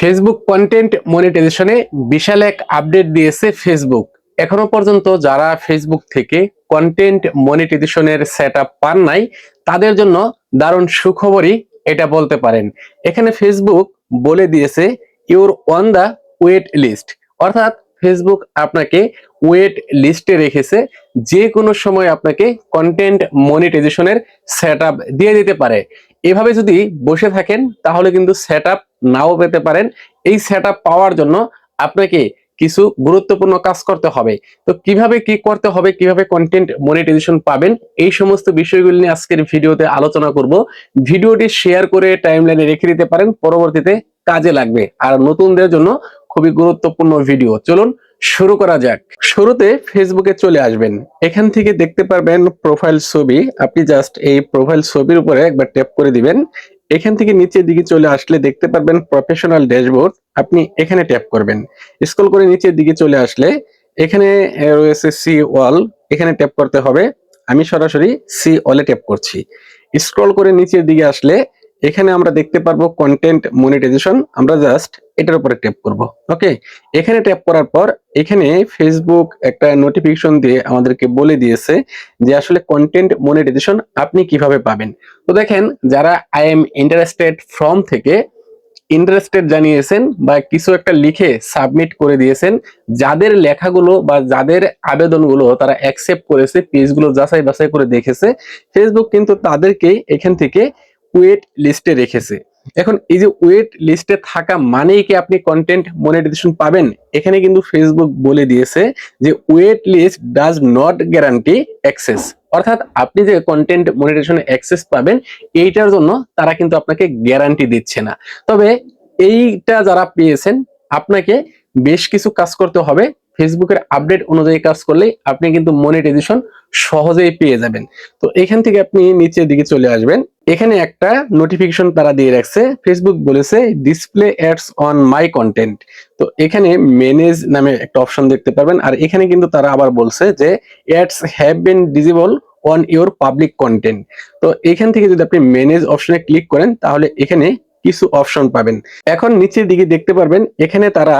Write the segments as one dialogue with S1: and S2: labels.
S1: Facebook content মনিটাইজেশনে বিশাল এক update দিয়েছে Facebook এখনও পর্যন্ত যারা ফেসবুক থেকে কন্টেন্ট মনিটাইজেশনের সেট পান নাই, তাদের জন্য দারুণ সুখবরই এটা বলতে পারেন। এখানে ফেসবুক বলে দিয়েছে your on the wait list অর্থাৎ ফেসবুক আপনাকে ওয়েট লিস্টে রেখেছে যে কোনো সময় আপনাকে কন্টেন্ট মনিটাইজেশনের সেট দিয়ে দিতে পারে। এভাবে যদি বসে থাকেন, তাহলে কিন্তু সেট নাও পেতে পারেন। এই সেট পাওয়ার জন্য আপনাকে কিছু গুরুত্বপূর্ণ কাজ করতে হবে। তো কীভাবে কি করতে হবে, কীভাবে কন্টেন্ট মনিটাইজেশন পাবেন, এই সমস্ত বিষয়গুলি নিয়ে আজকের ভিডিওতে আলোচনা করব। ভিডিওটি শেয়ার করে টাইমলাইনে রেখে দিতে পারেন, পরবর্তীতে কাজে লাগবে। আর নতুনদের জন্য খুবই গুরুত্বপূর্ণ ভিডিও। চলুন শুরু করা যাক। শুরুতে ফেসবুকে চলে আসবেন। এখান থেকে দেখতে পারবেন প্রোফাইল ছবি। আপনি জাস্ট এই প্রোফাইল ছবির উপরে একবার ট্যাপ করে দিবেন। এখান থেকে নিচের দিকে চলে আসলে দেখতে পারবেন প্রফেশনাল ড্যাশবোর্ড আপনি এখানে ট্যাপ করবেন। স্ক্রল করে নিচের দিকে চলে আসলে এখানে রয়েছে সি ওয়াল এখানে ট্যাপ করতে হবে। আমি সরাসরি সি ওয়ালে ট্যাপ করছি। স্ক্রল করে নিচের দিকে আসলে এখানে আমরা দেখতে পারব কন্টেন্ট মনিটাইজেশন আমরা জাস্ট এটার উপরে ট্যাপ করব। ওকে এখানে ট্যাপ করার পর, এখানে ফেসবুক একটা নোটিফিকেশন দিয়ে আমাদেরকে বলে দিয়েছে যে আসলে কন্টেন্ট মনিটাইজেশন আপনি কীভাবে পাবেন। তো দেখেন, যারা আই এম ইন্টারেস্টেড ফ্রম থেকে ইন্টারেস্টেড জানিয়েছেন বা কিছু একটা লিখে সাবমিট করে দিয়েছেন, যাদের লেখাগুলো বা যাদের আবেদনগুলো তারা অ্যাকসেপ্ট করেছে, পেজগুলো যাচাই বাছাই করে দেখেছে ফেসবুক কিন্তু তাদেরকে এখান থেকে ওয়েট লিস্টে রেখেছে। এখন এই যে ওয়েট লিস্টে থাকা মানেই কি আপনি কন্টেন্ট মনিটাইজেশন পাবেন? এখানে কিন্তু ফেসবুক বলে দিয়েছে যে wait list does not guarantee access অর্থাৎ আপনি যে কন্টেন্ট মনিটাইজেশনে অ্যাক্সেস পাবেন, এইটার জন্য তারা কিন্তু আপনাকে গ্যারান্টি দিচ্ছে না। তবে এইটা যারা পেয়েছেন, আপনাকে বেশ কিছু কাজ করতে হবে। ফেসবুকের আপডেট অনুযায়ী কাজ করলে আপনি কিন্তু মনিটাইজেশন সহজেই পেয়ে যাবেন। তো এখান থেকে আপনি নিচের দিকে চলে আসবেন। এখানে একটা নোটিফিকেশন তারা দিয়ে রাখছে। ফেসবুক বলেছে display ads on my content তো এখানে ম্যানেজ নামে একটা অপশন দেখতে পারবেন। আর এখানে কিন্তু তারা আবার বলছে যে ads have been disabled on your public content তো এখান থেকে যদি আপনি ম্যানেজ অপশনে ক্লিক করেন, তাহলে এখানে কিছু অপশন পাবেন। এখন নিচের দিকে দেখতে পারবেন, এখানে তারা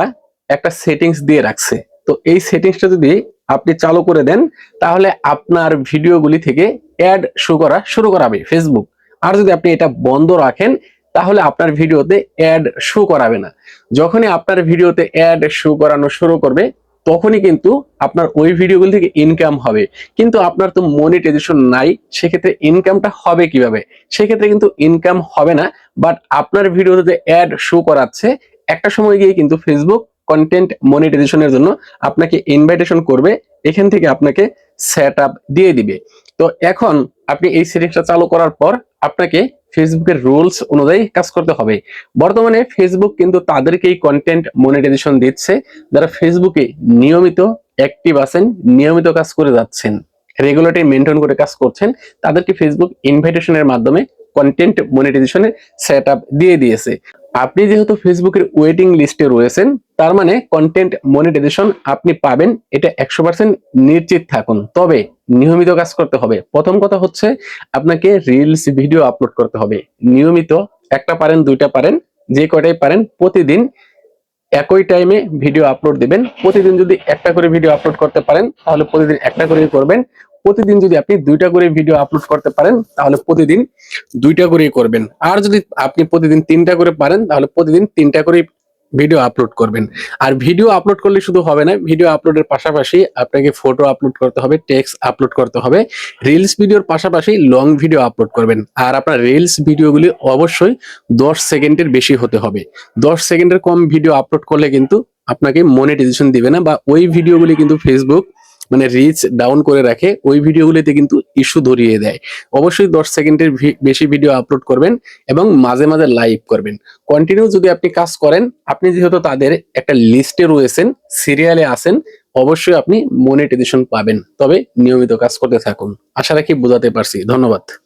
S1: একটা সেটিংস দিয়ে রাখছে। তো এই সেটিংসটা যদি আপনি চালু করে দেন, তাহলে আপনার ভিডিওগুলি থেকে অ্যাড শো করা শুরু করাবে ফেসবুক আর যদি আপনি এটা বন্ধ রাখেন, তাহলে আপনার ভিডিওতে অ্যাড শো করাবে না। যখনই আপনার ভিডিওতে অ্যাড শো করানো শুরু করবে, তখনই কিন্তু আপনার ওই ভিডিওগুলি থেকে ইনকাম হবে। কিন্তু আপনার তো মনিটাইজেশন নাই, সেক্ষেত্রে ইনকামটা হবে কীভাবে? সেক্ষেত্রে কিন্তু ইনকাম হবে না বাট আপনার ভিডিওতে যে অ্যাড শো করাচ্ছে, একটা সময় গিয়ে কিন্তু ফেসবুক কন্টেন্ট মনিটাইজেশনের জন্য আপনাকে ইনভাইটেশন করবে, এখান থেকে আপনাকে সেট দিয়ে দিবে। তো এখন আপনি এই সেটিংসটা চালু করার পর আপনাকে ফেসবুকের রুলস অনুযায়ী কাজ করতে হবে। বর্তমানে ফেসবুক কিন্তু তাদেরকেই কন্টেন্ট মনিটাইজেশন দিচ্ছে। যারা ফেসবুকে নিয়মিত অ্যাক্টিভ আছেন, নিয়মিত কাজ করে যাচ্ছেন রেগুলেটরি মেনটেন করে কাজ করছেন, তাদেরকে ফেসবুক ইনভাইটেশনের মাধ্যমে কন্টেন্ট মনিটাইজেশনের সেট দিয়ে দিয়েছে। আপনি যেহেতু ফেসবুকের ওয়েটিং লিস্টে রয়েছেন, তার মানে কন্টেন্ট মনিটাইজেশন আপনি পাবেন, এটা একশো পার্সেন্ট নিশ্চিত থাকুন। তবে নিয়মিত কাজ করতে হবে। প্রথম কথা হচ্ছে, আপনাকে রিলস ভিডিও আপলোড করতে হবে। নিয়মিত একটা পারেন, দুইটা পারেন, যে কয়টাই পারেন, প্রতিদিন একই টাইমে ভিডিও আপলোড দিবেন। প্রতিদিন যদি একটা করে ভিডিও আপলোড করতে পারেন, তাহলে প্রতিদিন একটা করে করবেন। প্রতিদিন যদি আপনি দুইটা করে ভিডিও আপলোড করতে পারেন, তাহলে প্রতিদিন দুইটা করেই করবেন। আর যদি আপনি প্রতিদিন তিনটা করে পারেন, তাহলে প্রতিদিন তিনটা করে ভিডিও আপলোড করবেন। আর ভিডিও আপলোড করলে শুধু হবে না ভিডিও আপলোডের পাশাপাশি আপনাকে ফটো আপলোড করতে হবে টেক্সট আপলোড করতে হবে রিলস ভিডিওর পাশাপাশি লং ভিডিও আপলোড করবেন। আর আপনার রিলস ভিডিওগুলি অবশ্যই দশ সেকেন্ডের বেশি হতে হবে। দশ সেকেন্ডের কম ভিডিও আপলোড করলে কিন্তু আপনাকে মনিটাইজেশন দিবে না, বা ওই ভিডিওগুলি কিন্তু ফেসবুক মানে রিচ ডাউন করে রাখে, ওই ভিডিওগুলিতে কিন্তু ইস্যু ধরিয়ে দেয়। অবশ্যই দশ সেকেন্ডের বেশি ভিডিও আপলোড করবেন এবং মাঝে মাঝে লাইভ করবেন। কন্টিনিউ যদি আপনি কাজ করেন, আপনি যেহেতু তাদের একটা লিস্টে রয়েছেন সিরিয়ালে আসেন অবশ্যই আপনি মনিটাইজেশন পাবেন। তবে নিয়মিত কাজ করতে থাকুন। আশা রাখি বোঝাতে পারছি। ধন্যবাদ।